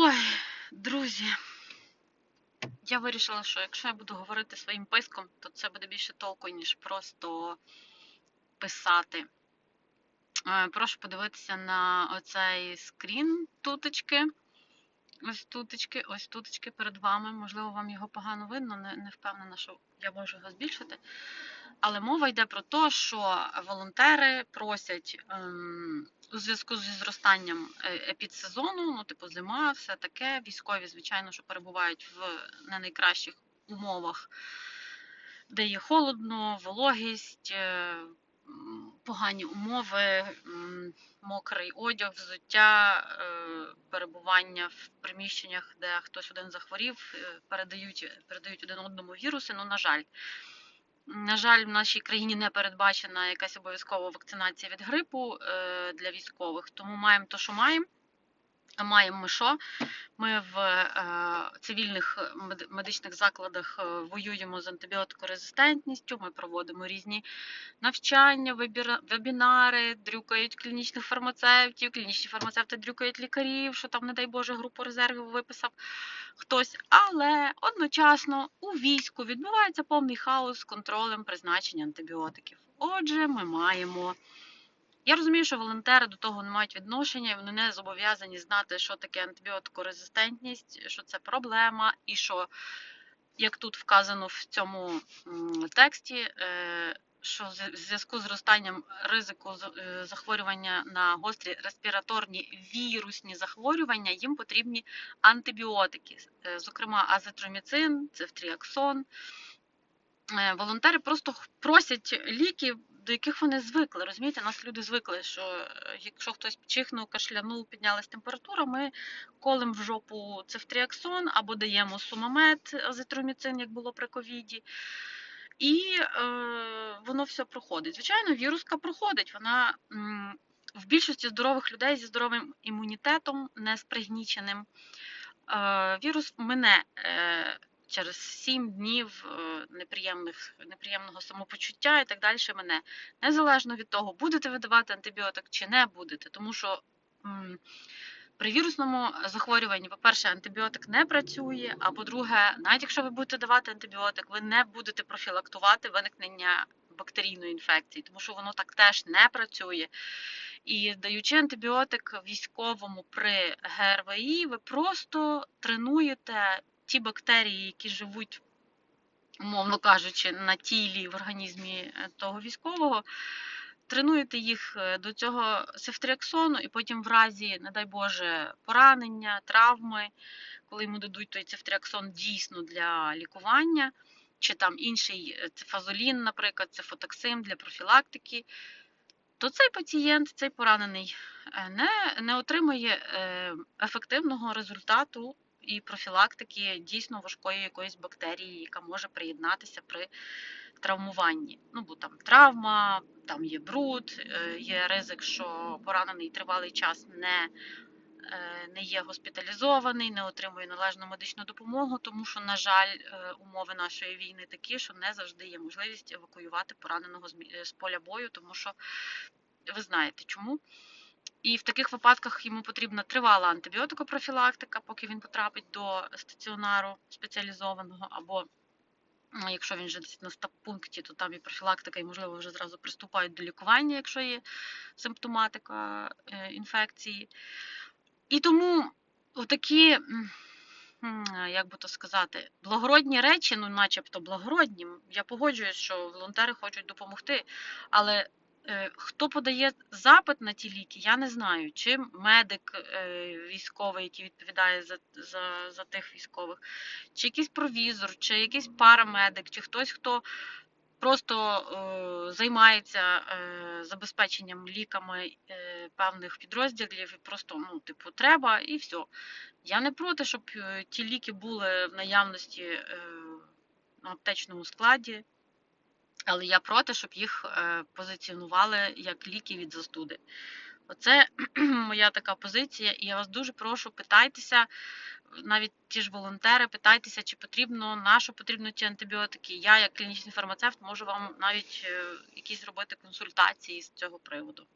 Ой, друзі, я вирішила, що якщо я буду говорити своїм писком, то це буде більше толку, ніж просто писати. Е, Прошу подивитися на оцей скрін туточки. Ось туточки, ось туточки перед вами. Можливо, вам його погано видно, не, не впевнена, що я можу його збільшити. Але мова йде про те, що волонтери просять ем, у зв'язку зі зростанням е, епідсезону, ну, типу, зима, все таке. Військові, звичайно, що перебувають в не найкращих умовах, де є холодно, вологість, е, погані умови, мокрий одяг, взуття, е, перебування в приміщеннях, де хтось один захворів, передають, передають один одному віруси. Ну, на жаль. На жаль, в нашій країні не передбачена якась обов'язкова вакцинація від грипу е, для військових, тому маємо то, що маємо. Маємо ми що? Ми в е, цивільних мед- медичних закладах е, воюємо з антибіотикорезистентністю, ми проводимо різні навчання, вебінари, дрюкають клінічних фармацевтів, клінічні фармацевти дрюкають лікарів, що там, не дай Боже, групу резервів виписав хтось. Але одночасно у війську відбувається повний хаос з контролем призначення антибіотиків. Отже, ми маємо. Я розумію, що волонтери до того не мають відношення, вони не зобов'язані знати, що таке антибіотикорезистентність, що це проблема, і що, як тут вказано в цьому тексті, е, що в зв'язку з зростанням ризику е, захворювання на гострі респіраторні вірусні захворювання, їм потрібні антибіотики, Е, зокрема азитроміцин, цефтріаксон. Е, Волонтери просто просять ліки, до яких вони звикли. Розумієте, нас люди звикли, що е, якщо хтось чихнув, кашлянув, піднялась температура, ми колем в жопу цефтріаксон або даємо сумамет, азитроміцин, як було при ковіді. І е, воно все проходить. Звичайно, віруска проходить. Вона м, в більшості здорових людей зі здоровим імунітетом, не спригніченим. Е, вірус мине е, через 7 днів е, неприємних, неприємного самопочуття і так далі мене. Незалежно від того, будете ви давати антибіотик чи не будете. Тому що при вірусному захворюванні, по-перше, антибіотик не працює, а по-друге, навіть якщо ви будете давати антибіотик, ви не будете профілактувати виникнення бактерійної інфекції, тому що воно так теж не працює. І даючи антибіотик військовому при ГРВІ, ви просто тренуєте ті бактерії, які живуть, умовно кажучи, на тілі в організмі е, того військового. Тренуєте їх е, до цього цефтріаксону, і потім, в разі, не дай Боже, поранення, травми, коли йому дадуть той цефтріаксон дійсно для лікування, чи там інший е, цефазолін, наприклад, цефотоксим для профілактики, то цей пацієнт, цей поранений, не, не отримує е, ефективного результату і профілактики дійсно важкої якоїсь бактерії, яка може приєднатися при травмуванні. Ну, бо там травма, там є бруд, е, є ризик, що поранений тривалий час не, е, не є госпіталізований, не отримує належну медичну допомогу, тому що, на жаль, е, умови нашої війни такі, що не завжди є можливість евакуювати пораненого з з поля бою, тому що ви знаєте чому. І в таких випадках йому потрібна тривала антибіотикопрофілактика, поки він потрапить до стаціонару спеціалізованого, або Ну, Якщо він вже десь на стаб-пункті, то там і профілактика, і, можливо, вже зразу приступають до лікування, якщо є симптоматика е, інфекції. І тому такі, як би то сказати, благородні речі, ну, начебто благородні, я погоджуюсь, що волонтери хочуть допомогти, але хто подає запит на ті ліки, я не знаю. Чи медик е, військовий, який відповідає за, за, за тих військових, чи якийсь провізор, чи якийсь парамедик, чи хтось, хто просто е, займається е, забезпеченням ліками е, певних підрозділів, і просто, ну, типу, треба і все. Я не проти, щоб е, ті ліки були в наявності е, на аптечному складі, але я проти, щоб їх е, позиціонували як ліки від застуди. Оце моя така позиція, і я вас дуже прошу, питайтеся, навіть ті ж волонтери, питайтеся, чи потрібно, на що потрібно ті антибіотики. Я, як клінічний фармацевт, можу вам навіть е, якісь робити консультації з цього приводу.